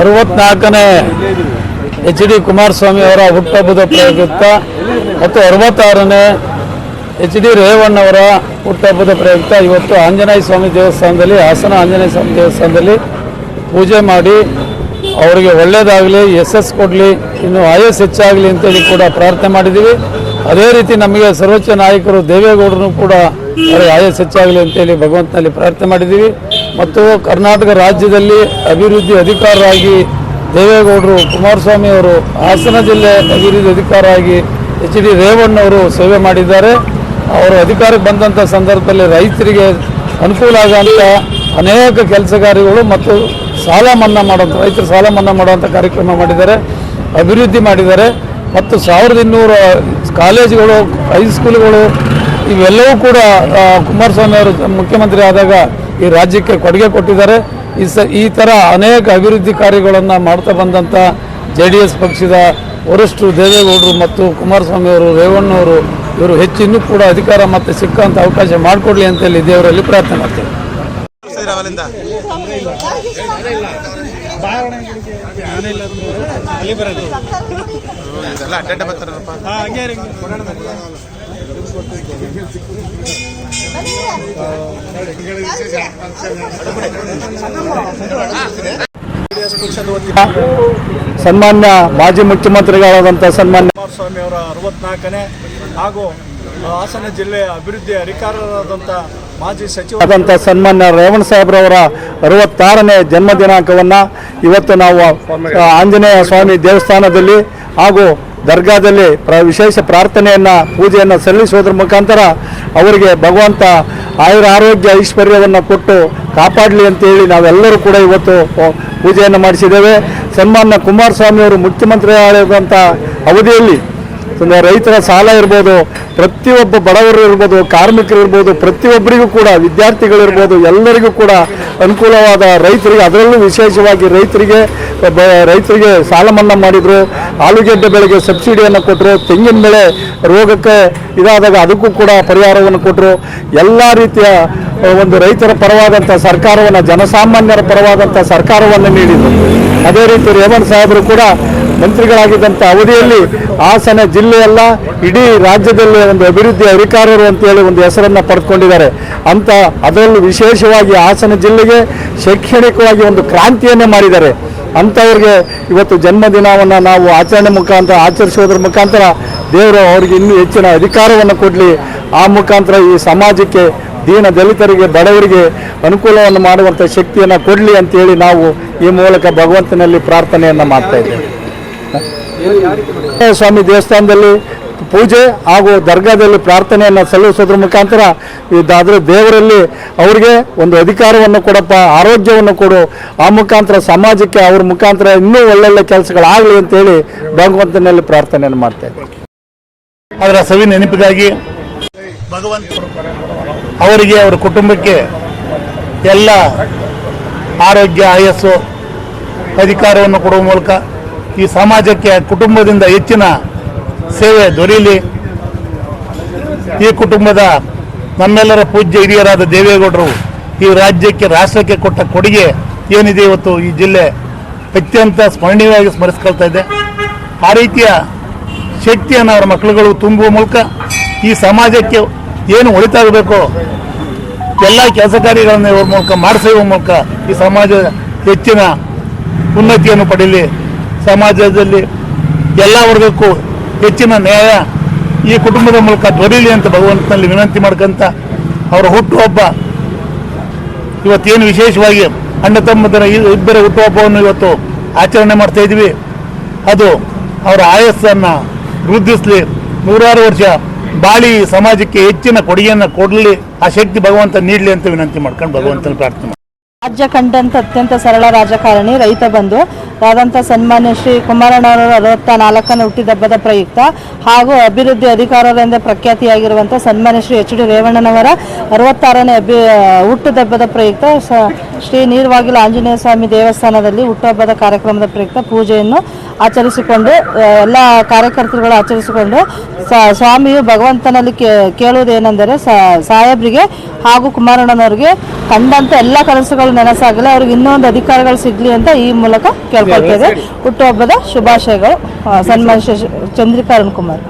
ಅರವತ್ನಾಲ್ಕನೇ H D Kumaraswamy ಅವರ ಹುಟ್ಟಹಬ್ಬದ ಪ್ರಯುಕ್ತ ಮತ್ತು ಅರವತ್ತಾರನೇ ಎಚ್ ಡಿ ರೇವಣ್ಣವರ ಹುಟ್ಟಹಬ್ಬದ ಪ್ರಯುಕ್ತ ಇವತ್ತು ಆಂಜನೇಯ ಸ್ವಾಮಿ ದೇವಸ್ಥಾನದಲ್ಲಿ, ಹಾಸನ ಆಂಜನೇಯ ಸ್ವಾಮಿ ದೇವಸ್ಥಾನದಲ್ಲಿ ಪೂಜೆ ಮಾಡಿ ಅವರಿಗೆ ಒಳ್ಳೆಯದಾಗಲಿ ಎಸ್ ಕೊಡಲಿ, ಇನ್ನು ಆಯಸ್ ಹೆಚ್ಚಾಗಲಿ ಅಂತೇಳಿ ಕೂಡ ಪ್ರಾರ್ಥನೆ ಮಾಡಿದ್ದೀವಿ. ಅದೇ ರೀತಿ ನಮಗೆ ಸರ್ವೋಚ್ಚ ನಾಯಕರು ದೇವೇಗೌಡರು ಕೂಡ ಅವರಿಗೆ ಆಯಸ್ ಹೆಚ್ಚಾಗಲಿ ಅಂತೇಳಿ ಭಗವಂತನಲ್ಲಿ ಪ್ರಾರ್ಥನೆ ಮಾಡಿದ್ದೀವಿ. ಮತ್ತು ಕರ್ನಾಟಕ ರಾಜ್ಯದಲ್ಲಿ ಅಭಿವೃದ್ಧಿ ಅಧಿಕಾರರಾಗಿ ದೇವೇಗೌಡರು, ಕುಮಾರಸ್ವಾಮಿ ಅವರು, ಹಾಸನ ಜಿಲ್ಲೆ ಅಭಿವೃದ್ಧಿ ಅಧಿಕಾರರಾಗಿ ಎಚ್ ಡಿ ರೇವಣ್ಣವರು ಸೇವೆ ಮಾಡಿದ್ದಾರೆ. ಅವರು ಅಧಿಕಾರಕ್ಕೆ ಬಂದಂಥ ಸಂದರ್ಭದಲ್ಲಿ ರೈತರಿಗೆ ಅನುಕೂಲ ಆಗೋಂಥ ಅನೇಕ ಕೆಲಸಗಾರಿಗಳು ಮತ್ತು ಸಾಲ ಮನ್ನಾ ಮಾಡೋಂಥ ರೈತರು ಸಾಲ ಮನ್ನಾ ಮಾಡುವಂಥ ಕಾರ್ಯಕ್ರಮ ಮಾಡಿದ್ದಾರೆ, ಅಭಿವೃದ್ಧಿ ಮಾಡಿದ್ದಾರೆ. ಮತ್ತು ಸಾವಿರದ ಇನ್ನೂರು ಕಾಲೇಜುಗಳು ಹೈಸ್ಕೂಲ್ಗಳು ಇವೆಲ್ಲವೂ ಕೂಡ ಕುಮಾರಸ್ವಾಮಿ ಅವರು ಮುಖ್ಯಮಂತ್ರಿ ಆದಾಗ ಈ ರಾಜ್ಯಕ್ಕೆ ಕೊಡುಗೆ ಕೊಟ್ಟಿದ್ದಾರೆ. ಈ ಸ, ಈ ಥರ ಅನೇಕ ಅಭಿವೃದ್ಧಿ ಕಾರ್ಯಗಳನ್ನು ಮಾಡ್ತಾ ಬಂದಂಥ ಜೆ ಡಿ ಎಸ್ ಪಕ್ಷದ ವರಿಷ್ಠರು ದೇವೇಗೌಡರು ಮತ್ತು ಕುಮಾರಸ್ವಾಮಿ ಅವರು ರೇವಣ್ಣವರು ಇವರು ಹೆಚ್ಚು ಇನ್ನೂ ಕೂಡ ಅಧಿಕಾರ ಮತ್ತೆ ಸಿಕ್ಕಂಥ ಅವಕಾಶ ಮಾಡಿಕೊಡ್ಲಿ ಅಂತೇಳಿ ದೇವರಲ್ಲಿ ಪ್ರಾರ್ಥನೆ ಮಾಡ್ತೇವೆ ಅಡ್ಡಡ್ಡ ಬರ್ತಾರಪ್ಪ ಸನ್ಮಾನ್ಯ ಮಾಜಿ ಮುಖ್ಯಮಂತ್ರಿಗಳಾದಂಥ ಸನ್ಮಾನ್ಯ ಕುಮಾರಸ್ವಾಮಿ ಅವರ ಅರವತ್ನಾಲ್ಕನೇ ಹಾಗೂ ಹಾಸನ ಜಿಲ್ಲೆಯ ಅಭಿವೃದ್ಧಿ ಅಧಿಕಾರರಾದಂಥ ಮಾಜಿ ಸಚಿವ ಆದಂಥ ಸನ್ಮಾನ್ಯ ರೇವಣ್ಣ ಸಾಹೇಬ್ರವರ ಅರವತ್ತಾರನೇ ಜನ್ಮ ದಿನಾಂಕವನ್ನು ಇವತ್ತು ನಾವು ಆಂಜನೇಯ ಸ್ವಾಮಿ ದೇವಸ್ಥಾನದಲ್ಲಿ ಹಾಗೂ ದರ್ಗಾದಲ್ಲಿ ಪ್ರ, ವಿಶೇಷ ಪ್ರಾರ್ಥನೆಯನ್ನು, ಪೂಜೆಯನ್ನು ಸಲ್ಲಿಸುವುದರ ಮುಖಾಂತರ ಅವರಿಗೆ ಭಗವಂತ ಆಯುರ ಆರೋಗ್ಯ ಐಶ್ವರ್ಯವನ್ನು ಕೊಟ್ಟು ಕಾಪಾಡಲಿ ಅಂತೇಳಿ ನಾವೆಲ್ಲರೂ ಕೂಡ ಇವತ್ತು ಪೂಜೆಯನ್ನು ಮಾಡಿಸಿದ್ದೇವೆ. ಸನ್ಮಾನ್ಯ ಕುಮಾರಸ್ವಾಮಿಯವರು ಮುಖ್ಯಮಂತ್ರಿ ಆಗಿರುವಂಥ ಅವಧಿಯಲ್ಲಿ ರೈತರ ಸಾಲ ಇರ್ಬೋದು, ಪ್ರತಿಯೊಬ್ಬ ಬಡವರು ಇರ್ಬೋದು, ಕಾರ್ಮಿಕರು ಇರ್ಬೋದು, ಪ್ರತಿಯೊಬ್ಬರಿಗೂ ಕೂಡ ವಿದ್ಯಾರ್ಥಿಗಳಿರ್ಬೋದು ಎಲ್ಲರಿಗೂ ಕೂಡ ಅನುಕೂಲವಾದ ರೈತರಿಗೆ, ಅದರಲ್ಲೂ ವಿಶೇಷವಾಗಿ ರೈತರಿಗೆ ರೈತರಿಗೆ ಸಾಲ ಮನ್ನಾ ಮಾಡಿದರು, ಆಲೂಗೆಡ್ಡೆ ಬೆಳೆಗೆ ಸಬ್ಸಿಡಿಯನ್ನು ಕೊಟ್ಟರು ತೆಂಗಿನ ಬೆಳೆ ರೋಗಕ್ಕೆ ಇದಾದಾಗ ಅದಕ್ಕೂ ಕೂಡ ಪರಿಹಾರವನ್ನು ಕೊಟ್ಟರು ಎಲ್ಲ ರೀತಿಯ ಒಂದು ರೈತರ ಪರವಾದಂಥ ಸರ್ಕಾರವನ್ನು, ಜನಸಾಮಾನ್ಯರ ಪರವಾದಂಥ ಸರ್ಕಾರವನ್ನು ನೀಡಿದರು. ಅದೇ ರೀತಿ ರೇವಣ್ಣ ಸಾಹೇಬರು ಕೂಡ ಮಂತ್ರಿಗಳಾಗಿದ್ದಂಥ ಅವಧಿಯಲ್ಲಿ ಹಾಸನ ಜಿಲ್ಲೆಯಲ್ಲ, ಇಡೀ ರಾಜ್ಯದಲ್ಲಿ ಒಂದು ಅಭಿವೃದ್ಧಿ ಅಧಿಕಾರರು ಅಂತೇಳಿ ಒಂದು ಹೆಸರನ್ನು ಪಡೆದುಕೊಂಡಿದ್ದಾರೆ. ಅಂತ ಅದರಲ್ಲೂ ವಿಶೇಷವಾಗಿ ಹಾಸನ ಜಿಲ್ಲೆಗೆ ಶೈಕ್ಷಣಿಕವಾಗಿ ಒಂದು ಕ್ರಾಂತಿಯನ್ನೇ ಮಾಡಿದ್ದಾರೆ. ಅಂಥವ್ರಿಗೆ ಇವತ್ತು ಜನ್ಮದಿನವನ್ನು ನಾವು ಆಚರಣೆ ಮುಖಾಂತರ ಆಚರಿಸೋದ್ರ ಮುಖಾಂತರ ದೇವರು ಅವರಿಗೆ ಇನ್ನೂ ಹೆಚ್ಚಿನ ಅಧಿಕಾರವನ್ನು ಕೊಡಲಿ. ಆ ಮುಖಾಂತರ ಈ ಸಮಾಜಕ್ಕೆ, ದೀನ ದಲಿತರಿಗೆ, ಬಡವರಿಗೆ ಅನುಕೂಲವನ್ನು ಮಾಡುವಂಥ ಶಕ್ತಿಯನ್ನು ಕೊಡಲಿ ಅಂತೇಳಿ ನಾವು ಈ ಮೂಲಕ ಭಗವಂತನಲ್ಲಿ ಪ್ರಾರ್ಥನೆಯನ್ನು ಮಾಡ್ತಾ ಇದ್ದೇವೆ. ಸ್ವಾಮಿ ದೇವಸ್ಥಾನದಲ್ಲಿ ಪೂಜೆ ಹಾಗೂ ದರ್ಗಾದಲ್ಲಿ ಪ್ರಾರ್ಥನೆಯನ್ನು ಸಲ್ಲಿಸೋದ್ರ ಮುಖಾಂತರ ಇದಾದರೆ ದೇವರಲ್ಲಿ ಅವರಿಗೆ ಒಂದು ಅಧಿಕಾರವನ್ನು ಕೊಡಪ್ಪ, ಆರೋಗ್ಯವನ್ನು ಕೊಡು. ಆ ಮುಖಾಂತರ ಸಮಾಜಕ್ಕೆ ಅವ್ರ ಮುಖಾಂತರ ಇನ್ನೂ ಒಳ್ಳೊಳ್ಳೆ ಕೆಲಸಗಳಾಗಲಿ ಅಂತೇಳಿ ಭಗವಂತನಲ್ಲಿ ಪ್ರಾರ್ಥನೆಯನ್ನು ಮಾಡ್ತಾ ಇದ್ದೇವೆ. ಅದರ ಸವಿ ನೆನಪಿಗಾಗಿ ಭಗವಂತ ಅವರಿಗೆ ಅವರ ಕುಟುಂಬಕ್ಕೆ ಎಲ್ಲ ಆರೋಗ್ಯ ಆಯಸ್ಸು ಅಧಿಕಾರವನ್ನು ಕೊಡುವ ಮೂಲಕ ಈ ಸಮಾಜಕ್ಕೆ ಕುಟುಂಬದಿಂದ ಹೆಚ್ಚಿನ ಸೇವೆ ದೊರೆಯಲಿ. ಈ ಕುಟುಂಬದ ನಮ್ಮೆಲ್ಲರ ಪೂಜ್ಯ ಹಿರಿಯರಾದ ದೇವೇಗೌಡರು ಈ ರಾಜ್ಯಕ್ಕೆ ರಾಷ್ಟ್ರಕ್ಕೆ ಕೊಟ್ಟ ಕೊಡುಗೆ ಏನಿದೆ ಇವತ್ತು ಈ ಜಿಲ್ಲೆ ಅತ್ಯಂತ ಸ್ಮರಣೀಯವಾಗಿ ಸ್ಮರಿಸ್ಕೊಳ್ತಾ ಇದೆ. ಆ ರೀತಿಯ ಶಕ್ತಿಯನ್ನು ಅವರ ಮಕ್ಕಳುಗಳು ತುಂಬುವ ಮೂಲಕ ಈ ಸಮಾಜಕ್ಕೆ ಏನು ಒಳಿತಾಗಬೇಕು ಎಲ್ಲ ಕೆಲಸ ಕಾರ್ಯಗಳನ್ನು ಇವ್ರ ಮೂಲಕ ಮಾಡಿಸುವ ಮೂಲಕ ಈ ಸಮಾಜ ಹೆಚ್ಚಿನ ಉನ್ನತಿಯನ್ನು ಪಡೀಲಿ. ಸಮಾಜದಲ್ಲಿ ಎಲ್ಲ ವರ್ಗಕ್ಕೂ ಹೆಚ್ಚಿನ ನ್ಯಾಯ ಈ ಕುಟುಂಬದ ಮೂಲಕ ದೊರೀಲಿ ಅಂತ ಭಗವಂತನಲ್ಲಿ ವಿನಂತಿ ಮಾಡ್ಕೊಂತ ಅವರ ಹುಟ್ಟುಹಬ್ಬ ಇವತ್ತೇನು ವಿಶೇಷವಾಗಿ ಅಣ್ಣ ತಮ್ಮದರ ಇಬ್ಬರ ಹುಟ್ಟುಹಬ್ಬವನ್ನು ಇವತ್ತು ಆಚರಣೆ ಮಾಡ್ತಾ ಇದ್ವಿ ಅದು ಅವರ ಆಯಸ್ಸನ್ನು ವೃದ್ಧಿಸಲಿ ನೂರಾರು ವರ್ಷ ಬಾಳಿ ಸಮಾಜಕ್ಕೆ ಹೆಚ್ಚಿನ ಕೊಡುಗೆಯನ್ನು ಕೊಡಲಿ, ಆ ಶಕ್ತಿ ಭಗವಂತ ನೀಡಲಿ ಅಂತ ವಿನಂತಿ ಮಾಡ್ಕೊಂಡು ಭಗವಂತನ ಪ್ರಾರ್ಥನೆ. ರಾಜ್ಯ ಕಂಡಂತ ಅತ್ಯಂತ ಸರಳ ರಾಜಕಾರಣಿ, ರೈತ ಬಂಧು ಆದಂಥ ಸನ್ಮಾನ್ಯ ಶ್ರೀ ಕುಮಾರಣ್ಣವರ ಅರವತ್ತ ನಾಲ್ಕನೇ ಹುಟ್ಟಿದಬ್ಬದ ಪ್ರಯುಕ್ತ ಹಾಗೂ ಅಭಿವೃದ್ಧಿ ಅಧಿಕಾರದಿಂದ ಪ್ರಖ್ಯಾತಿಯಾಗಿರುವಂಥ ಸನ್ಮಾನ್ಯ ಶ್ರೀ ಎಚ್ ಡಿ ರೇವಣ್ಣನವರ ಅರವತ್ತಾರನೇ ಅಭಿ ಹುಟ್ಟುದಬ್ಬದ ಪ್ರಯುಕ್ತ ಶ್ರೀ ನೀರ್ವಾಗಿಲ ಆಂಜನೇಯ ಸ್ವಾಮಿ ದೇವಸ್ಥಾನದಲ್ಲಿ ಹುಟ್ಟುಹಬ್ಬದ ಕಾರ್ಯಕ್ರಮದ ಪ್ರಯುಕ್ತ ಪೂಜೆಯನ್ನು ಆಚರಿಸಿಕೊಂಡು ಎಲ್ಲ ಕಾರ್ಯಕರ್ತರುಗಳು ಆಚರಿಸಿಕೊಂಡು ಸ್ವಾಮಿಯು ಭಗವಂತನಲ್ಲಿ ಕೇ ಕೇಳುವುದೇನೆಂದರೆ ಸಾಹೇಬರಿಗೆ ಹಾಗೂ ಕುಮಾರಣ್ಣನವರಿಗೆ ಕಂಡಂತ ಎಲ್ಲ ಕನಸುಗಳು ನೆನಸಾಗಲಿ ಅವ್ರಿಗೆ ಇನ್ನೊಂದು ಅಧಿಕಾರಗಳು ಸಿಗ್ಲಿ ಅಂತ ಈ ಮೂಲಕ ಕೇಳ್ಕೊಳ್ತೇವೆ. ಹುಟ್ಟುಹಬ್ಬದ ಶುಭಾಶಯಗಳು. ಸನ್ಮಾನ ಚಂದ್ರಿಕಾ ಅರುಣ್ ಕುಮಾರ್.